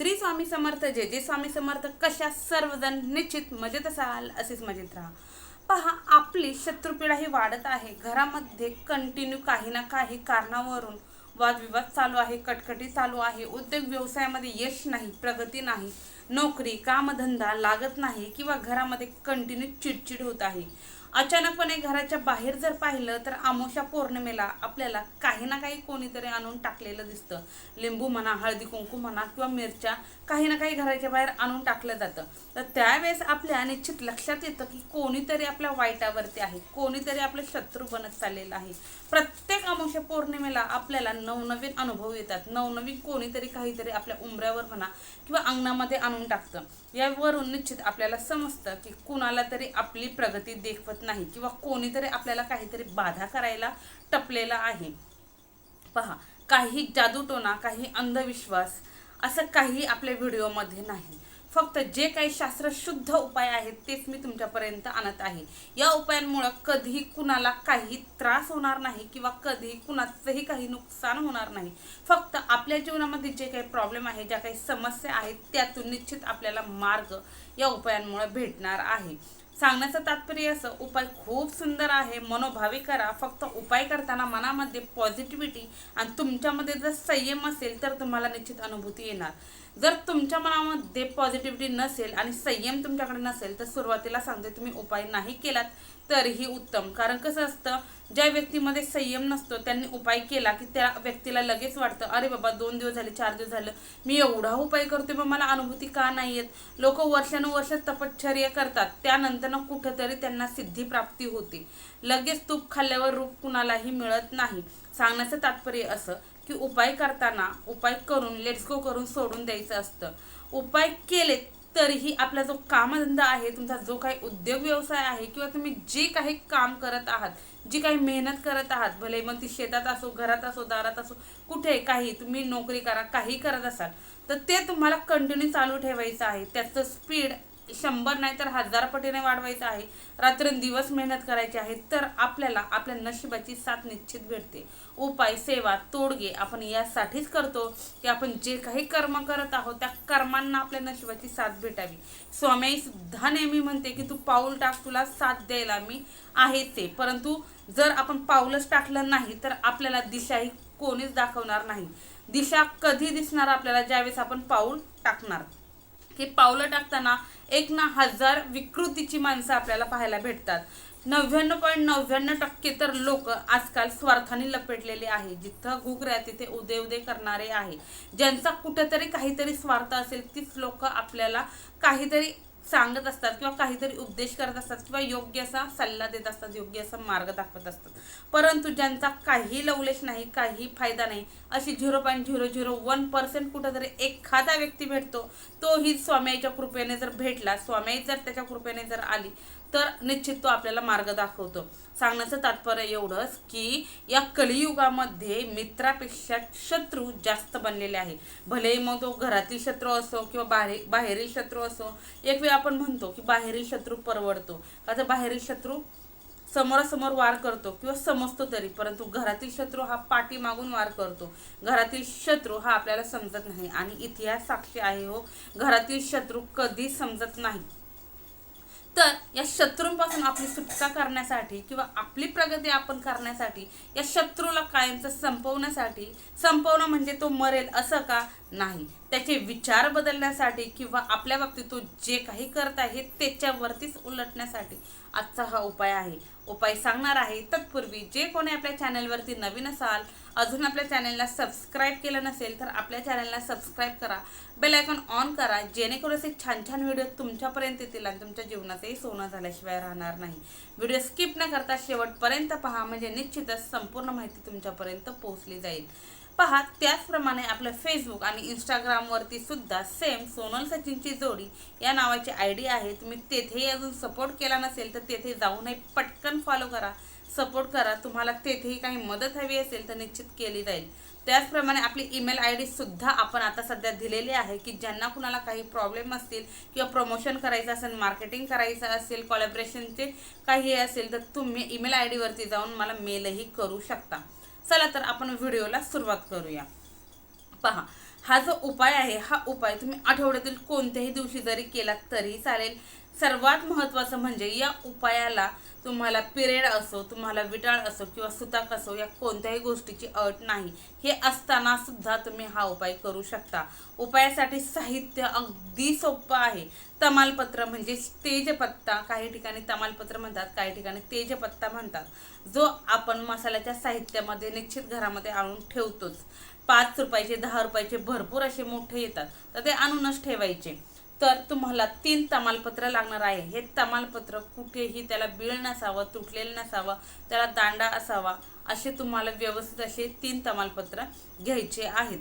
श्री स्वामी समर्थ जे जे स्वामी समर्थ. कशा सर्वजण निश्चित मजेत असाल असेच मजेत राहा. पहा आपली शत्रुपीडा ही वाढत आहे. घरामध्ये कंटिन्यू काही ना काही कारणावरून वादविवाद चालू आहे कटकटी चालू आहे. उद्योग व्यवसायामध्ये यश नाही प्रगती नाही. नोकरी कामधंदा लागत नाही किंवा घरामध्ये कंटिन्यू चिडचिड होत आहे. अचानकपणे घराच्या बाहेर जर पाहिलं तर आमोशा पौर्णिमेला आपल्याला काही ना काही कोणीतरी आणून टाकलेलं दिसतं. लिंबू म्हणा हळदी कुंकू म्हणा किंवा मिरच्या काही ना काही घराच्या बाहेर आणून टाकलं जातं. तर त्यावेळेस आपल्या निश्चित लक्षात येतं की कोणीतरी आपल्या वाईटावरती आहे कोणीतरी आपलं शत्रू बनत चाललेलं आहे. प्रत्येक अमावस्या पौर्णिमेला आपल्याला नवनवीन अनुभव येतात. नवनवीन कोणीतरी काहीतरी आपल्या उंबऱ्यावर म्हणा किंवा अंगणामध्ये आणून टाकतं. यावरून निश्चित आपल्याला समजतं की कुणाला तरी आपली प्रगती देखवत नाही किंवा कोणीतरी आपल्याला काहीतरी बाधा करायला टपलेला आहे. पहा काही जादूटोना काही अंधविश्वास असं काही आपल्या व्हिडिओमध्ये नाही. फक्त जे काही शास्त्रशुद्ध उपाय आहेत तेच मी तुमच्यापर्यंत आणत आहे. या उपायांमुळं कधीही कुणाला काही त्रास होणार नाही किंवा कधीही कुणाचंही काही नुकसान होणार नाही. फक्त आपल्या जीवनामध्ये जे काही प्रॉब्लेम आहे ज्या काही समस्या आहेत त्यातून निश्चित आपल्याला मार्ग या उपायांमुळे भेटणार आहे. सांगण्याचं तात्पर्य असं उपाय खूप सुंदर आहे. मनोभावी करा. फक्त उपाय करताना मनामध्ये पॉझिटिव्हिटी आणि तुमच्यामध्ये जर संयम असेल तर तुम्हाला निश्चित अनुभूती येणार. जर तुमच्या मनामध्ये पॉझिटिव्हिटी नसेल आणि संयम तुमच्याकडे नसेल तर सुरुवातीला सांगते तुम्ही उपाय नाही केलात तरीही उत्तम. कारण कसं असतं ज्या व्यक्तीमध्ये संयम नसतो त्यांनी उपाय केला की त्या व्यक्तीला लगेच वाटतं अरे बाबा दोन दिवस झाले चार दिवस झालं मी एवढा उपाय करतोय मग मला अनुभूती का नाही येत? लोक वर्षानुवर्ष तपश्चर्या करतात. त्यानंतरनं कुठंतरी त्यांना सिद्धी प्राप्ती होते. लगेच तूप खाल्ल्यावर रूप कुणालाही मिळत नाही. सांगण्याचं तात्पर्य असं की उपाय करताना उपाय करून लेट्स गो करून सोडून द्यायचं असतं. उपाय केलेत तरीही आपला जो कामधंदा आहे तुमचा जो काही उद्योग व्यवसाय आहे किंवा तुम्ही जे काही काम करत आहात जी काही मेहनत करत आहात भले मग ती शेतात असो घरात असो दारात असो कुठे काही तुम्ही नोकरी करा काही करत असाल तर ते तुम्हाला कंटिन्यू चालू ठेवायचं आहे. त्याचं स्पीड शंभर नाही तर हजार पटीने वाढवायचं आहे. रात्रंदिवस मेहनत करायची आहे तर आपल्याला आपल्या नशिबाची साथ निश्चित भेटते. उपाय सेवा तोडगे आपण यासाठीच करतो की आपण जे काही कर्म करत आहोत त्या कर्मांना आपल्या नशिबाची साथ भेटावी. स्वामी सुद्धा नेहमी म्हणते की तू पाऊल टाक तुला साथ द्यायला मी आहे ते. परंतु जर आपण पाऊलच टाकलं नाही तर आपल्याला दिशाही कोणीच दाखवणार नाही. दिशा कधी दिसणार आपल्याला ज्यावेळेस आपण पाऊल टाकणार? हे पावलं टाकताना एक ना हजार विकृतीची माणसं आपल्याला पाहायला भेटतात. नव्याण्णव पॉईंट नव्याण्णव टक्के तर लोक आजकाल स्वार्थाने लपेटलेले आहे. जिथं घुगऱ्या तिथे उदे उदे करणारे आहे. ज्यांचा कुठेतरी काहीतरी स्वार्थ असेल तीच लोक आपल्याला काहीतरी सांगत असतात किंवा काहीतरी उपदेश करत असतात किंवा योग्य असा सल्ला देत असतात योग्य असा मार्ग दाखवत असतात. परंतु ज्यांचा काही लवलेश नाही काही फायदा नाही अशी zero point zero zero one percent कुठंतरी एखादा व्यक्ती भेटतो तोही स्वाम्याच्या कृपेने जर भेटला स्वामी जर त्याच्या कृपेने जर आली तर निश्चित तो आपल्याला मार्ग दाखवतो. सांगण्याचं तात्पर्य एवढंच की या कलियुगामध्ये मित्रापेक्षा शत्रू जास्त बनलेले आहे. भले मग तो घरातील शत्रू असो किंवा बाहेर बाहेरील शत्रू असो एक वेळ आपण म्हणतो की बाहेरील शत्रू परवडतो. का तर बाहेरील शत्रू समोरासमोर वार करतो किंवा समजतो तरी परंतु घरातील शत्रू हा पाठी मागून वार करतो. घरातील शत्रू हा आपल्याला समजत नाही. आणि इतिहास साक्षी आहे हो घरातील शत्रू कधी समजत नाही. तर या शत्रूंपासून आपली सुटका करण्यासाठी किंवा आपली प्रगती आपण करण्यासाठी या शत्रूला कायमचं संपवण्यासाठी संपवणं म्हणजे तो मरेल असं का? नाही. त्याचे विचार बदलण्यासाठी किंवा आपल्या बाबतीत तो जे काही करत आहे त्याच्यावरतीच उलटण्यासाठी आजचा हा उपाय आहे. उपाय सांगणार आहे तत्पूर्वी जे कोणी आपल्या चॅनलवरती नवीन असाल अजून आपल्या चॅनलला सबस्क्राईब केलं नसेल तर आपल्या चॅनलला सबस्क्राईब करा. बेल आयकॉन ऑन करा जेणेकरून असे छान छान व्हिडिओ तुमच्यापर्यंत येतील आणि तुमच्या जीवनाचंही सोनं झाल्याशिवाय राहणार नाही. व्हिडिओ स्किप न करता शेवटपर्यंत पहा म्हणजे निश्चितच संपूर्ण माहिती तुमच्यापर्यंत पोहोचली जाईल. पहा त्याचप्रमाणे आपलं फेसबुक आणि इंस्टाग्रामवरती सुद्धा सेम सोनल सचिनची जोडी या नावाची आय डी आहे. तुम्ही तेथेही अजून सपोर्ट केला नसेल तर तेथे जाऊनही पटकन फॉलो करा. सपोर्ट करा. तुम्हाला तेथेही काही मदत हवी असेल तर निश्चित केली जाईल. त्याचप्रमाणे आपली ईमेल आय डी सुद्धा आपण आता सध्या दिलेली आहे की ज्यांना कुणाला काही प्रॉब्लेम असतील किंवा प्रमोशन करायचं असेल मार्केटिंग करायचं असेल कॉलॅबरेशनचे काही असेल तर तुम्ही ईमेल आय डीवरती जाऊन मला मेलही करू शकता. चला तर आपण व्हिडिओला सुरुवात करूया. पहा हा जो उपाय आहे हा उपाय तुम्ही आठवड्यातील कोणत्याही दिवशी जरी केला तरी चालेल. सर्वात महत्त्वाचं म्हणजे या उपायाला तुम्हाला पिरियड असो तुम्हाला विटाळ असो किंवा सुताक असो या कोणत्याही गोष्टीची अट नाही. हे असताना सुद्धा तुम्ही हा उपाय करू शकता. उपायासाठी साहित्य अगदी सोपं आहे. तमालपत्र म्हणजे तेजपत्ता काही ठिकाणी तमालपत्र म्हणतात काही ठिकाणी तेजपत्ता म्हणतात. जो आपण मसाल्याच्या साहित्यामध्ये निश्चित घरामध्ये आणून ठेवतोच. पाच रुपयाचे दहा रुपयाचे भरपूर असे मोठे येतात. तर ते आणूनच ठेवायचे. तर तुम्हाला तीन तमालपत्र लागणार आहे. हे तमालपत्र कुठेही त्याला बीळ नसावं तुटलेलं नसावं त्याला दांडा असावा असे तुम्हाला व्यवस्थित असे तीन तमालपत्र घ्यायचे आहेत.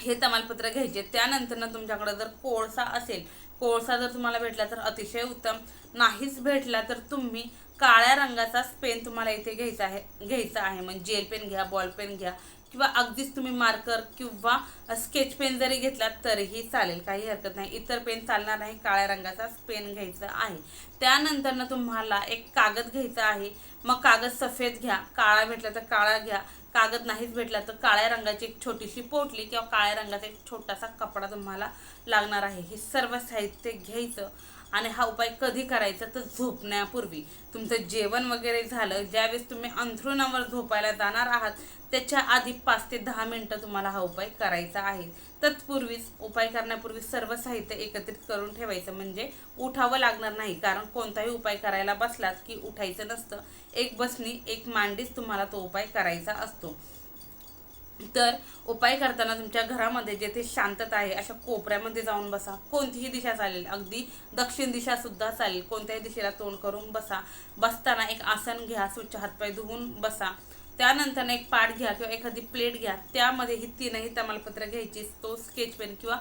हे तमालपत्र घ्यायचे. त्यानंतर ना तुमच्याकडे जर कोळसा असेल कोळसा जर तुम्हाला भेटला तर अतिशय उत्तम. नाहीच भेटला तर तुम्ही काळ्या रंगाचा पेन तुम्हाला इथे घ्यायचा आहे घ्यायचा आहे. म्हणजे जेल पेन घ्या बॉल पेन घ्या किंवा अगदीच तुम्ही मार्कर किंवा स्केच पेन जरी घेतलात तरीही चालेल. काही हरकत नाही. इतर पेन चालणार नाही. काळ्या रंगाचाच पेन घ्यायचा आहे. त्यानंतरनं तुम्हाला एक कागद घ्यायचा आहे. मग कागद सफेद घ्या. काळा भेटला तर काळा घ्या. कागद नाहीच भेटला तर काळ्या रंगाची एक छोटीशी पोटली किंवा काळ्या रंगाचा एक छोटासा कपडा तुम्हाला लागणार आहे. हे सर्व साहित्य घ्यायचं. आणि हा उपाय कधी करायचा तर झोपण्यापूर्वी. तुमचं जेवण वगैरे झालं ज्यावेळेस तुम्ही अंथरुणावर झोपायला जाणार आहात त्याच्या आधी पाच ते दहा मिनटं तुम्हाला हा उपाय करायचा आहे. तत्पूर्वीच उपाय करण्यापूर्वी सर्व साहित्य एकत्रित करून ठेवायचं म्हणजे उठावं लागणार नाही कारण कोणताही उपाय करायला बसलात की उठायचं नसतं. एक बसणी एक मांडीच तुम्हाला तो उपाय करायचा असतो. तर उपाय करताना तुमच्या घरामध्ये जेथे शांतता आहे अशा कोपऱ्यामध्ये जाऊन बसा. कोणतीही दिशा चालेल. अगदी दक्षिण दिशा सुद्धा चालेल. कोणत्याही दिशेला तोंड करून बसा. बसताना एक आसन घ्या. स्वच्छ हातपाय धुवून बसा. त्यानंतर एक पाट घ्या किंवा एखादी प्लेट घ्या. त्यामध्ये ही तीनही तमालपत्र घ्यायची. तो स्केच पेन किंवा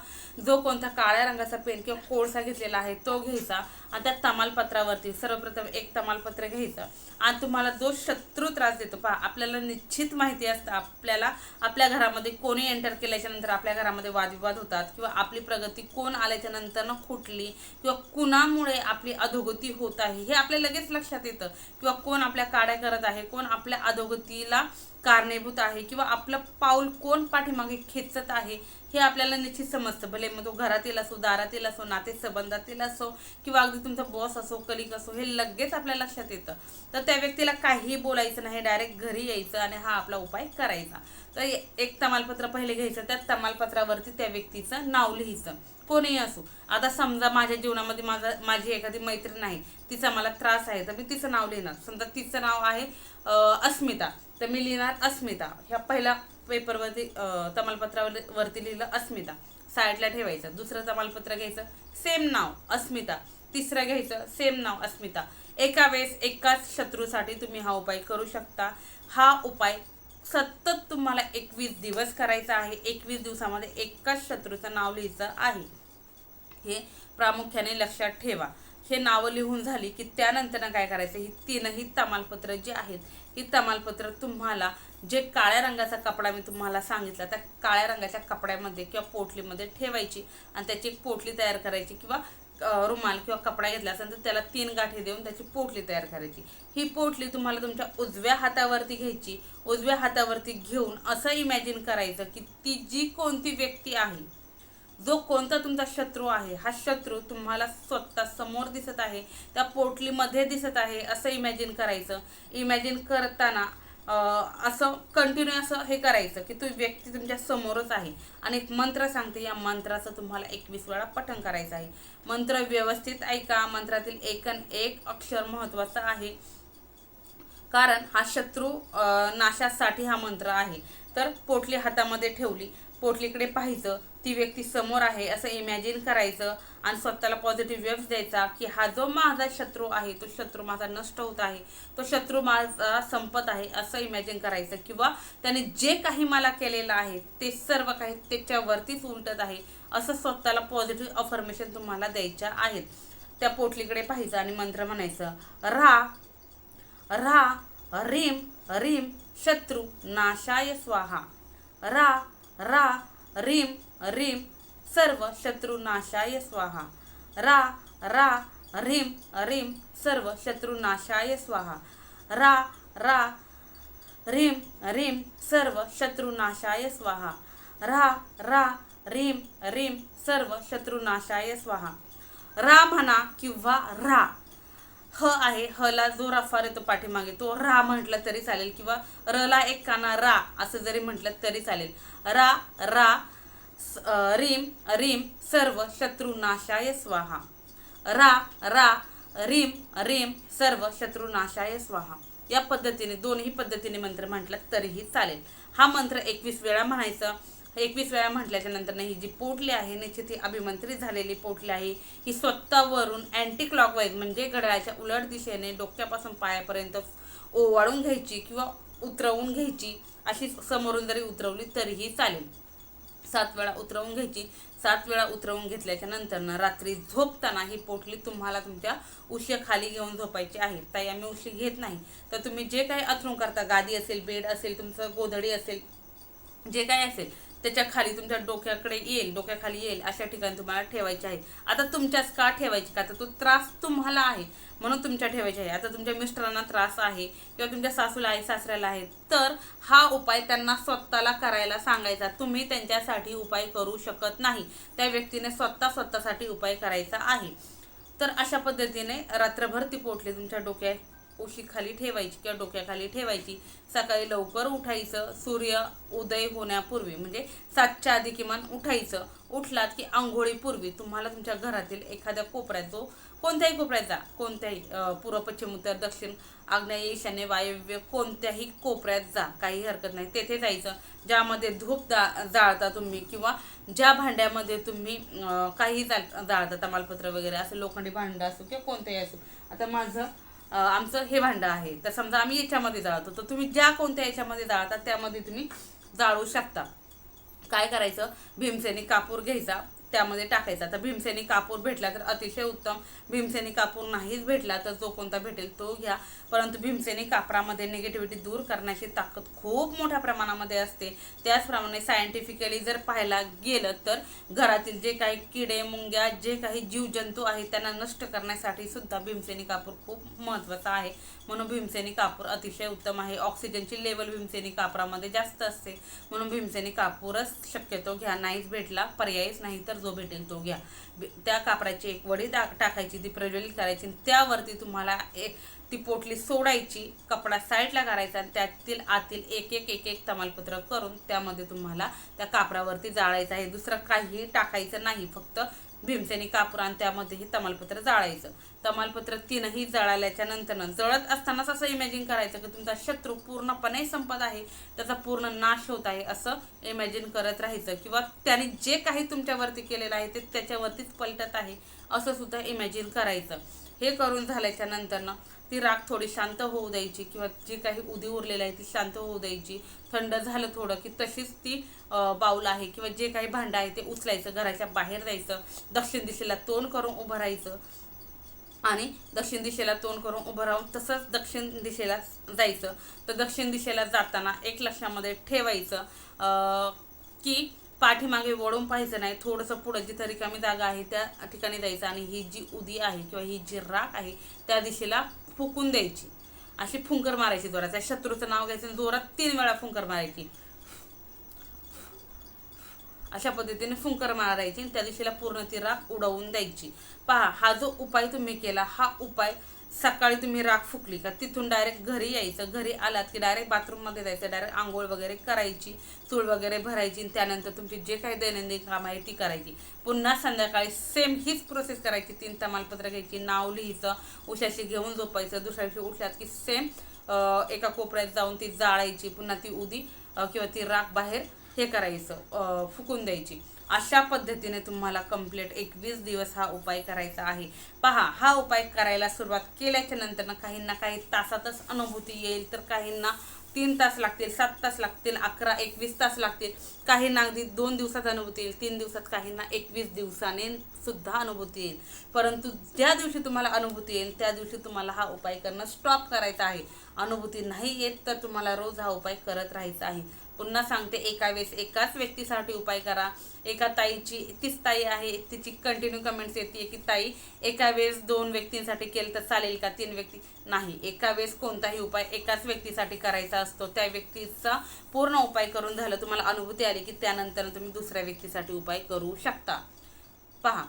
जो कोणता काळ्या रंगाचा पेन किंवा कोळसा घेतलेला आहे तो घ्यायचा. आणि त्या तमालपत्रावरती सर्वप्रथम एक तमालपत्र घ्यायचं. आणि तुम्हाला जो शत्रू त्रास देतो पहा आपल्याला निश्चित माहिती असतं आपल्याला आपल्या घरामध्ये कोणी एंटर केल्याच्यानंतर आपल्या घरामध्ये वादविवाद होतात किंवा आपली प्रगती कोण आल्याच्यानंतर न खुटली किंवा कुणामुळे आपली अधोगती होत आहे हे आपल्या लगेच लक्षात येतं. किंवा कोण आपल्या काड्या करत आहे कोण आपल्या अधोगती अधोगतीला कारणीभूत आहे किंवा आपलं पाऊल कोण पाठीमागे खेचत आहे हे आपल्याला निश्चित समजतं. भले मग तो घरातील असो दारातील असो नाते संबंधातील असो किंवा अगदी तुमचा बॉस असो कलिक असो हे लगेच आपल्या लक्षात येतं. तर त्या व्यक्तीला काहीही बोलायचं नाही डायरेक्ट घरी यायचं आणि हा आपला उपाय करायचा. तर एक तमालपत्र पहिले घ्यायचं त्या तमालपत्रावरती त्या व्यक्तीचं नाव लिहायचं. कोणीही असो. आता समजा माझ्या जीवनामध्ये माझा माझी एखादी मैत्रीण आहे तिचा मला त्रास आहे तर मी तिचं नाव लिहिणार. समजा तिचं नाव आहे अस्मिता. तर मी लिहिणार अस्मिता. ह्या पहिल्या पेपरवरती तमालपत्रावर वरती लिहिलं अस्मिता. साईडला ठेवायचं. दुसरं तमालपत्र घ्यायचं. सेम नाव अस्मिता. तिसरं घ्यायचं. सेम नाव अस्मिता. एका वेळेस एकाच शत्रूसाठी तुम्ही हा उपाय करू शकता. हा उपाय सतत तुम्हाला एकवीस दिवस करायचा आहे. एकवीस दिवसामध्ये एकाच शत्रूचं नाव लिहायचं आहे. हे प्रामुख्याने लक्षात ठेवा. हे नावं लिहून झाली की त्यानंतर काय करायचं? ही तीनही तमालपत्र जी आहेत ही तमालपत्र तुम्हाला जे काळ्या रंगाचा कपडा मी तुम्हाला सांगितला त्या काळ्या रंगाच्या कपड्यामध्ये किंवा पोटलीमध्ये ठेवायची आणि त्याची एक पोटली तयार करायची किंवा रुमाल किंवा कपडा घेतला असेल तर त्याला तीन गाठी देऊन त्याची पोटली तयार करायची. ही पोटली तुम्हाला तुमच्या उजव्या हातावरती घ्यायची उजव्या हातावरती घेऊन असं इमॅजिन करायचं की ती जी कोणती व्यक्ती आहे जो कोणता तुमचा शत्रू आहे हा शत्रू तुम्हाला स्वतः समोर दिसत आहे त्या पोटलीमध्ये दिसत आहे असं इमॅजिन करायचं. इमॅजिन करताना असं कंटिन्यू असं हे करायचं की तो व्यक्ती तुमच्या समोरच आहे. आणि एक मंत्र सांगते या मंत्राचं तुम्हाला एकवीस वेळा पठण करायचं आहे. मंत्र व्यवस्थित ऐका मंत्रातील एकन एक अक्षर महत्त्वाचं आहे. कारण हा शत्रू नाशासाठी हा मंत्र आहे. तर पोटली हातामध्ये ठेवली पोटलीकडे पाहायचं ती व्यक्ती समोर आहे असं इमॅजिन करायचं आणि स्वतःला पॉझिटिव्ह वेव्स द्यायचा की हा जो माझा शत्रू आहे तो शत्रू माझा नष्ट होत आहे तो शत्रू माझा संपत आहे असं इमॅजिन करायचं. किंवा त्याने जे काही मला केलेलं आहे ते सर्व काही त्याच्यावरतीच उलटत आहे असं स्वतःला पॉझिटिव्ह अफर्मेशन तुम्हाला द्यायच्या आहेत. त्या पोटलीकडे पाहायचं आणि मंत्र म्हणायचं रा रा रीम रीम शत्रू नाशाय स्वाहा. रा रा रीम रीम सर्व शत्रुनाशाय स्वाहा. रा रा रीम रीम सर्व शत्रुनाशाय स्वाहा. रा रा रीम रीम सर्व शत्रुनाशाय स्वाहा. रा रा रीम रीम सर्व शत्रुनाशाय स्वाहा. रा म्हणा किंवा रा. ह आहे हला जो रफार येतो पाठीमागे तो रा म्हटलं तरी चालेल किंवा रला एक काना रा असं जरी म्हटलं तरी चालेल. रा रा रीम रीम सर्व शत्रुनाशाय स्वाहा. रा रा रीम रीम सर्व शत्रुनाशाय स्वाहा. या पद्धतीने दोन्ही पद्धतीने मंत्र म्हटलं तरीही चालेल. हा मंत्र एकवीस वेळा म्हणायचं. एकवीस वेळा म्हटल्याच्या नंतर ही जी पोटली आहे निश्चित ही अभिमंत्रित झालेली पोटली आहे ही स्वतःवरून अँटी क्लॉकवाईज म्हणजे घड्याळाच्या उलट दिशेने डोक्यापासून पायापर्यंत ओवाळून घ्यायची किंवा उतरवून घ्यायची अशी समोरून जरी उतरवली तरीही चालेल. सात वेळा उतरवून घ्यायची. सात वेळा उतरवून घेतल्याच्या नंतर ना रात्री झोपताना ही पोटली तुम्हाला तुमच्या उशी खाली घेऊन झोपायची आहे. ताई आम्ही उशी घेत नाही. तर तुम्ही जे काही अथरून करता गादी असेल बेड असेल तुमचं गोधडी असेल जे काय असेल त्याच्याखाली तुमच्या डोक्याकडे येईल डोक्याखाली येईल अशा ठिकाणी तुम्हाला ठेवायचे आहे आता तुमच्याच का ठेवायची का? तर तो त्रास तुम्हाला आहे म्हणून तुमच्या ठेवायचे आहे. आता तुमच्या मिस्टरांना त्रास आहे किंवा तुमच्या सासूला आहे सासऱ्याला आहे तर हा उपाय त्यांना स्वतःला करायला सांगायचा. तुम्ही त्यांच्यासाठी उपाय करू शकत नाही. त्या व्यक्तीने स्वतः स्वतःसाठी उपाय करायचा आहे. तर अशा पद्धतीने रात्रभर ती पोटली तुमच्या डोक्यात उशी खाली ठेवायची किंवा डोक्याखाली ठेवायची. सकाळी लवकर उठायचं सूर्य उदय होण्यापूर्वी म्हणजे सातच्या आधी किमान उठायचं. उठलात की आंघोळीपूर्वी तुम्हाला तुमच्या घरातील एखाद्या कोपऱ्यात जो कोणत्याही कोपऱ्याचा कोणत्याही पूर्व पश्चिम उत्तर दक्षिण आग्नेय ईशान्य वायव्य कोणत्याही कोपऱ्यात जा. काही हरकत नाही. तेथे जायचं. ज्यामध्ये धूप दा जाळता तुम्ही किंवा ज्या भांड्यामध्ये तुम्ही काही जाळता तमालपत्र वगैरे असं लोखंडी भांडं असो किंवा कोणतंही असो. आता माझं आमचं हे भांडं आहे. तर समजा आम्ही याच्यामध्ये जाळतो. तर तुम्ही ज्या कोणत्या याच्यामध्ये जाळता त्यामध्ये तुम्ही जाळू शकता. काय करायचं? भीमसेनी कापूर घ्यायचा. त्यामध्ये टाकायचा. तर भीमसेनी कापूर भेटला तर अतिशय उत्तम. भीमसेनी कापूर नाहीच भेटला तर जो कोणता भेटेल तो घ्या. परंतु भीमसेनी कापरामध्ये निगेटिव्हिटी दूर करण्याची ताकद खूप मोठ्या प्रमाणामध्ये असते. त्याचप्रमाणे सायंटिफिकली जर पाहायला गेलं तर घरातील जे काही किडे मुंग्या जे काही जीवजंतू आहेत त्यांना नष्ट करण्यासाठी सुद्धा भीमसेनी कापूर खूप महत्त्वाचा आहे. म्हणून भीमसेनी कापूर अतिशय उत्तम आहे. ऑक्सिजनची लेवल भीमसेनी कापरामध्ये जास्त असते. म्हणून भीमसेनी कापूरच शक्यतो घ्या. नाहीच भेटला पर्यायच नाही तर जो भेटेल तो घ्या. त्या कापडाची एक वडी टाकायची ती प्रज्वलित करायची आणि त्यावरती तुम्हाला एक ती पोटली सोडायची कपडा साईडला करायचा आणि त्यातील आतील एक एक एक एक तमालपत्र करून त्यामध्ये तुम्हाला त्या कापडावरती जाळायचं आहे. दुसरं काहीही टाकायचं नाही फक्त भीमसेनी कापूर आणि त्यामध्येही तमालपत्र जाळायचं. तमालपत्र तीनही जळाल्याच्या नंतर जळत असतानाच असं इमॅजिन करायचं की तुमचा शत्रू पूर्णपणे संपत आहे त्याचा पूर्ण नाश होत आहे असं इमॅजिन करत राहायचं. किंवा त्याने जे काही तुमच्यावरती केलेलं आहे ते त्याच्यावरतीच पलटत आहे असं सुद्धा इमॅजिन करायचं. हे करून झाल्याच्या नंतरनं ती राख थोडी शांत होऊ द्यायची किंवा जी काही उदी उरलेली आहे ती शांत होऊ द्यायची. थंड झालं थोडं की तशीच ती बाऊल आहे किंवा जे काही भांडं आहे ते उचलायचं घराच्या बाहेर जायचं दक्षिण दिशेला तोंड करून उभं राहायचं आणि दक्षिण दिशेला तोंड करून उभं राहून तसंच दक्षिण दिशेला जायचं. तर दक्षिण दिशेला जाताना एक लक्षामध्ये ठेवायचं की पाठीमागे वळून पाहायचं नाही थोडंसं पुढं जिथं रिकामी जागा आहे त्या ठिकाणी जायचं आणि ही जी उदी आहे किंवा ही जी राख आहे त्या दिशेला फुकून द्यायची. अशी फुंकर मारायची जोरात. त्या शत्रूचं नाव घ्यायचं जोरात तीन वेळा फुंकर मारायची. अशा पद्धतीने फुंकर मारायची आणि त्या दिशेला पूर्ण ती राख उडवून द्यायची. पहा हा जो उपाय तुम्ही केला हा उपाय सकाळी तुम्ही राख फुकली का तिथून डायरेक्ट घरी यायचं. घरी आलात की डायरेक्ट बाथरूममध्ये जायचं डायरेक्ट आंघोळ वगैरे करायची चूळ वगैरे भरायची आणि त्यानंतर तुमची जे काही दैनंदिन काम आहे ती करायची. पुन्हा संध्याकाळी सेम हीच प्रोसेस करायची. तीन तमालपत्र घ्यायची नाव लिहायचं उशाशी घेऊन झोपायचं दुसऱ्या दिवशी उठल्यात की सेम एका कोपऱ्यात जाऊन ती जाळायची पुन्हा ती उदी किंवा ती राख बाहेर हे करायचं फुकून द्यायची. अशा पद्धतीने तुम्हाला कंप्लीट एकवीस दिवस हा उपाय करायचा आहे. पहा हा उपाय करायला सुरुवात केल्याच्यानंतर काहींना काही तासातच अनुभूती येईल तर काहींना तीन तास लागतील सात तास लागतील अकरा एकवीस तास लागतील. काहींना अगदी दोन दिवसात अनुभूती येईल तीन दिवसात काहींना एकवीस दिवसाने सुद्धा अनुभूती येईल. परंतु ज्या दिवशी तुम्हाला अनुभूती येईल त्या दिवशी तुम्हाला हा उपाय करणं स्टॉप करायचा आहे. अनुभूती नाही येत तर तुम्हाला रोज हा उपाय करत राहायचा आहे. पुन्हा सांगते एका वेळेस एकाच व्यक्तीसाठी उपाय करा. एका ताईची तीच ताई आहे तिची कंटिन्यू कमेंट्स येते की ताई एका वेळेस दोन व्यक्तींसाठी केलं तर चालेल का? तीन व्यक्ती नाही एका वेळेस कोणताही उपाय एकाच व्यक्तीसाठी करायचा असतो. त्या व्यक्तीचा पूर्ण उपाय करून झालं तुम्हाला अनुभूती आली की त्यानंतर तुम्ही दुसऱ्या व्यक्तीसाठी उपाय करू शकता. पहा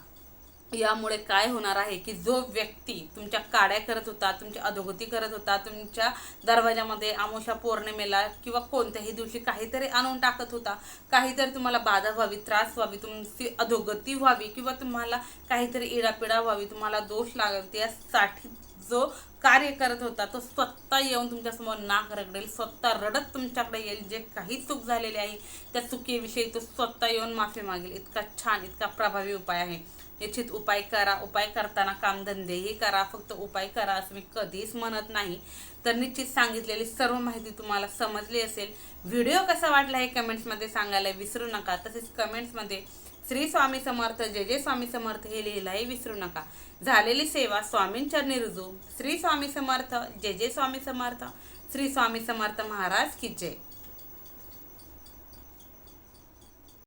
यामुळे काय होणार आहे की जो व्यक्ती तुमच्या काड्या करत होता तुमची अधोगती करत होता तुमच्या दरवाजामध्ये आमोशा पौर्णिमेला किंवा कोणत्याही दिवशी काहीतरी आणून टाकत होता काहीतरी तुम्हाला बाधा व्हावी त्रास व्हावी तुमची अधोगती व्हावी किंवा तुम्हाला काहीतरी इडापिडा व्हावी तुम्हाला दोष लागेल यासाठी जो कार्य करत होता तो स्वतः येऊन तुमच्यासमोर नाक रगडेल स्वतः रडत तुमच्याकडे येईल जे काही चूक झालेली आहे त्या चुकीविषयी तो स्वतः येऊन माफी मागेल. इतका छान इतका प्रभावी उपाय आहे. निश्चित उपाय करा. उपाय करताना कामधंदेही करा. फक्त उपाय करा असं मी कधीच म्हणत नाही. तर निश्चित सांगितलेली सर्व माहिती तुम्हाला समजली असेल. व्हिडिओ कसा वाटला हे कमेंट्समध्ये सांगायला विसरू नका. तसेच कमेंट्समध्ये श्री स्वामी समर्थ जय जय स्वामी समर्थ हे लिहिलाही विसरू नका. झालेली सेवा स्वामींचरणी रुजू. श्री स्वामी समर्थ जय जय स्वामी समर्थ. श्री स्वामी समर्थ महाराज की जय.